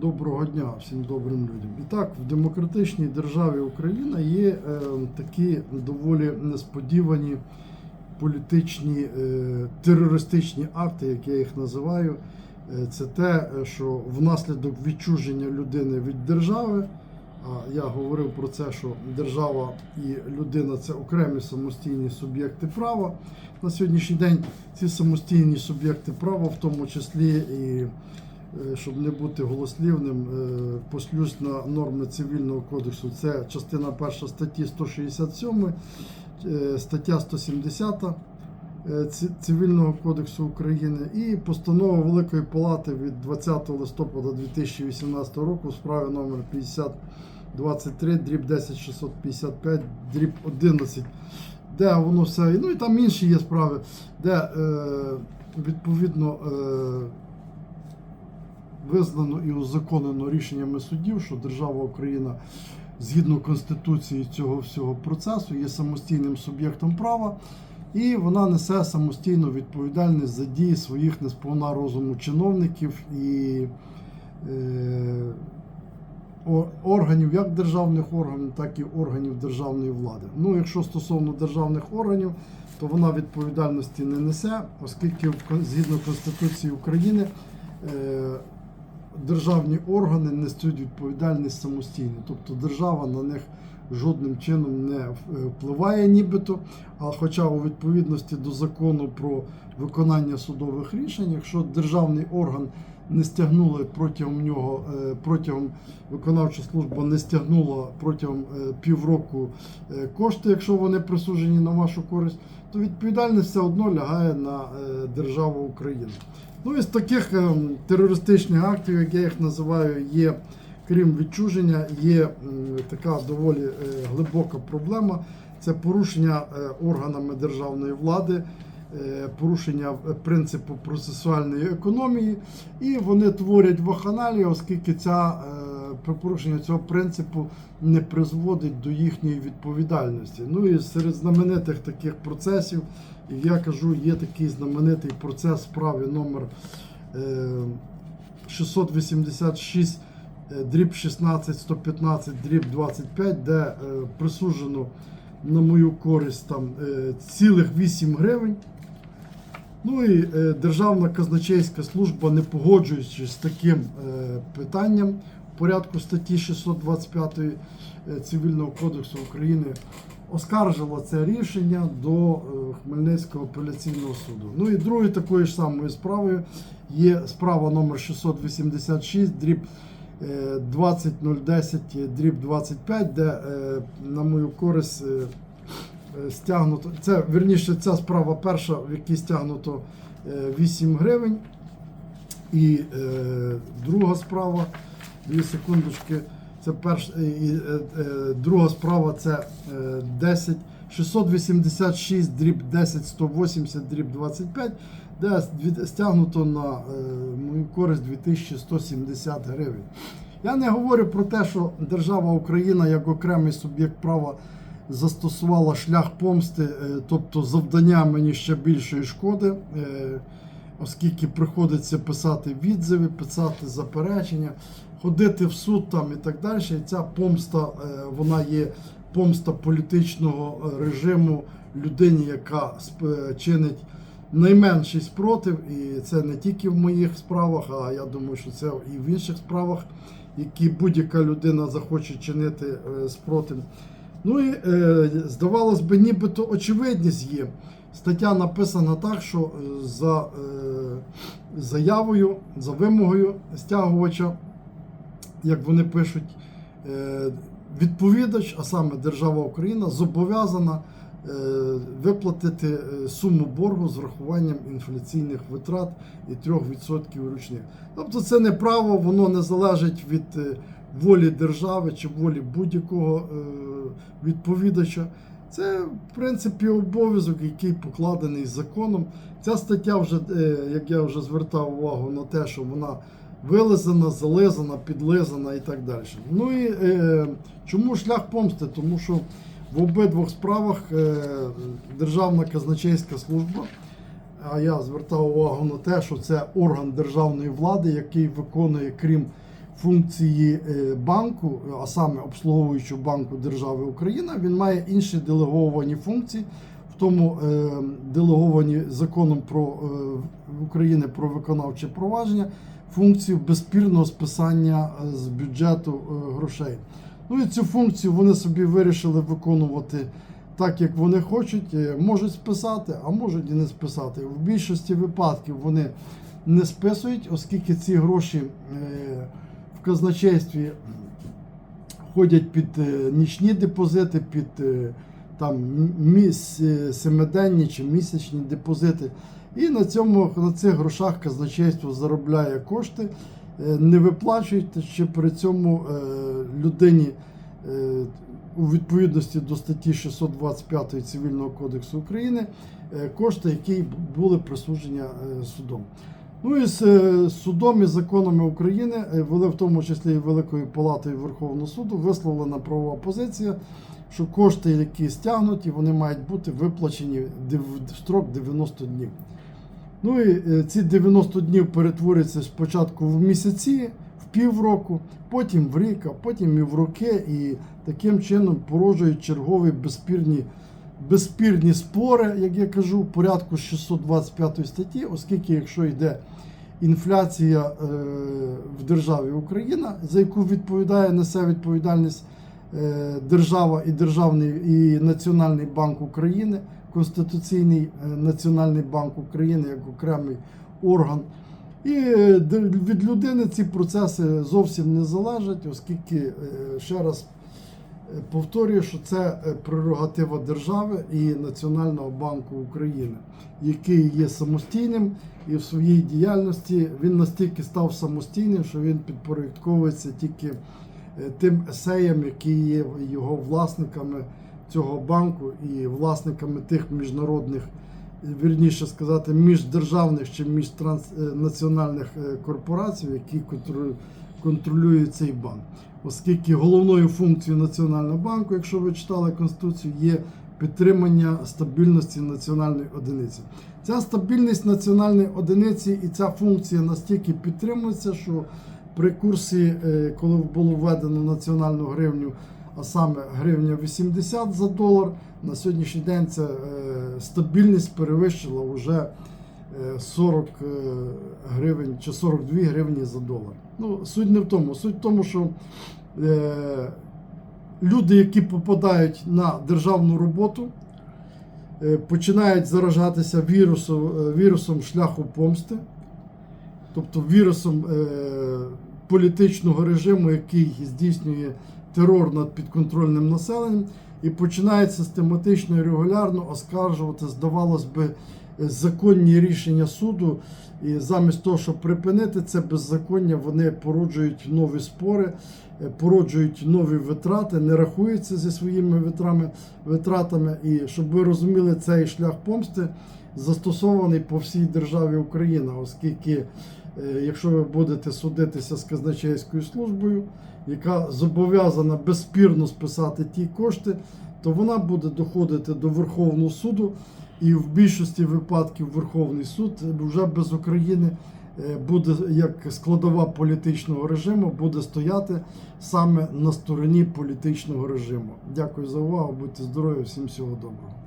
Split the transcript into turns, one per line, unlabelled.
Доброго дня всім добрим людям. І так, в демократичній державі Україна є е, такі доволі несподівані політичні е, терористичні акти, як я їх називаю. Е, це те, що внаслідок відчуження людини від держави. А я говорив про це, що держава і людина це окремі самостійні суб'єкти права. На сьогоднішній день ці самостійні суб'єкти права, в тому числі і щоб не бути голослівним, е, послюсь на норми цивільного кодексу. Це частина перша статті 167, е, стаття 170 е, Цивільного кодексу України і постанова Великої Палати від 20 листопада 2018 року в справі номер 5023 дріб 10655 дріб 11 де воно все, ну і там інші є справи, де е, відповідно е, визнано і узаконено рішеннями судів, що держава Україна згідно Конституції цього всього процесу є самостійним суб'єктом права, і вона несе самостійну відповідальність за дії своїх несповна розуму чиновників і е, органів, як державних органів, так і органів державної влади. Ну, якщо стосовно державних органів, то вона відповідальності не несе, оскільки згідно Конституції України е, державні органи несуть відповідальність самостійно, тобто держава на них жодним чином не е, впливає нібито. А хоча у відповідності до закону про виконання судових рішень, якщо державний орган не стягнули протягом нього, е, протягом виконавча служба не стягнула протягом е, півроку кошти, якщо вони присуджені на вашу користь, то відповідальність все одно лягає на державу України. Ну із таких е, терористичних актів, як я їх називаю, є. Крім відчуження, є м, така доволі е, глибока проблема. Це порушення е, органами державної влади, е, порушення е, принципу процесуальної економії, і вони творять ваханалію, оскільки ця е, порушення цього принципу не призводить до їхньої відповідальності. Ну і серед знаменитих таких процесів, я кажу, є такий знаменитий процес в справі номер е, 686 е, дріб 16, 115, дріб 25, де е, присуджено на мою користь там е, цілих 8 гривень. Ну і е, Державна казначейська служба, не погоджуючись з таким е, питанням порядку статті 625 е, Цивільного кодексу України, оскаржила це рішення до е, Хмельницького апеляційного суду. Ну і другою такою ж самою справою є справа номер 686 дріб е, 20010 дріб 25, де е, на мою користь е, е, стягнуто. Це вірніше, ця справа перша, в якій стягнуто е, 8 гривень. І е, друга справа, дві секундочки. Це перш, і, і, е, е, друга справа це е, 10 686 дріб 10 180 дріб 25, де стягнуто на е, мою користь 2170 гривень. Я не говорю про те, що держава Україна як окремий суб'єкт права застосувала шлях помсти, е, тобто завдання мені ще більшої шкоди, е, оскільки приходиться писати відзиви, писати заперечення, ходити в суд там і так далі. І ця помста е, вона є помста політичного е, режиму людині, яка чинить найменший спротив, і це не тільки в моїх справах, а я думаю, що це і в інших справах, які будь-яка людина захоче чинити е, спротив. Ну і е, здавалось би, нібито очевидність є. Стаття написана так, що е, за е, заявою, за вимогою стягувача, як вони пишуть, е, відповідач, а саме держава Україна, зобов'язана виплатити суму боргу з врахуванням інфляційних витрат і 3% річних. Тобто це не право, воно не залежить від волі держави чи волі будь-якого відповідача. Це, в принципі, обов'язок, який покладений законом. Ця стаття вже, е, як я вже звертав увагу на те, що вона вилизана, зализана, підлизана і так далі. Ну і е, чому шлях помсти? Тому що в обидвох справах е, Державна казначейська служба, а я звертав увагу на те, що це орган державної влади, який виконує, крім функції е, банку, а саме обслуговуючого банку держави Україна, він має інші делеговані функції, в тому е, делеговані законом про е, України про виконавче провадження, функцію безспірного списання з бюджету грошей. Ну і цю функцію вони собі вирішили виконувати так, як вони хочуть. Можуть списати, а можуть і не списати. В більшості випадків вони не списують, оскільки ці гроші в казначействі ходять під е, нічні депозити, під е, там е, семиденні чи місячні депозити. І на цьому на цих грошах казначейство заробляє кошти, не виплачують, ще при цьому людині у відповідності до статті 625 Цивільного кодексу України кошти, які були присуджені судом. Ну і з е, судом і законами України, е, в тому числі і Великою Палатою Верховного суду, висловлена правова позиція, що кошти, які стягнуті, вони мають бути виплачені в строк 90 днів. Ну і е, ці 90 днів перетворюються спочатку в місяці, в півроку, потім в рік, а потім і в роки, і таким чином породжують чергові безспірні, безспірні спори, як я кажу, в порядку 625 статті, оскільки якщо йде інфляція е, в державі Україна, за яку відповідає, несе відповідальність е, держава і Державний і Національний банк України, Конституційний е, Національний банк України як окремий орган. І від людини ці процеси зовсім не залежать, оскільки ще раз повторюю, що це е, прерогатива держави і Національного банку України, який є самостійним і в своїй діяльності він настільки став самостійним, що він підпорядковується тільки е, тим есеям, які є його власниками цього банку і власниками тих міжнародних, е, вірніше сказати, міждержавних чи міжнаціональних корпорацій, які контролю- контролюють цей банк. Оскільки головною функцією Національного банку, якщо ви читали Конституцію, є підтримання стабільності національної одиниці. Ця стабільність національної одиниці і ця функція настільки підтримується, що при курсі, е, коли було введено національну гривню, а саме гривня 80 за долар, на сьогоднішній день ця е, стабільність перевищила вже 40 е, гривень чи 42 гривні за долар. Ну, суть не в тому. Суть в тому, що е, люди, які попадають на державну роботу, е, починають заражатися вірусом, е, вірусом шляху помсти, тобто вірусом е, політичного режиму, який здійснює терор над підконтрольним населенням, і починають систематично і регулярно оскаржувати, здавалось би, е, законні рішення суду. І замість того, щоб припинити це беззаконня, вони породжують нові спори, е, породжують нові витрати, не рахуються зі своїми витрами, витратами. І щоб ви розуміли, цей шлях помсти застосований по всій державі Україна, оскільки, е, якщо ви будете судитися з казначейською службою, яка зобов'язана безспірно списати ті кошти, то вона буде доходити до Верховного суду. І в більшості випадків Верховний суд вже без України е, буде як складова політичного режиму, буде стояти саме на стороні політичного режиму. Дякую за увагу. Будьте здорові, всім всього доброго.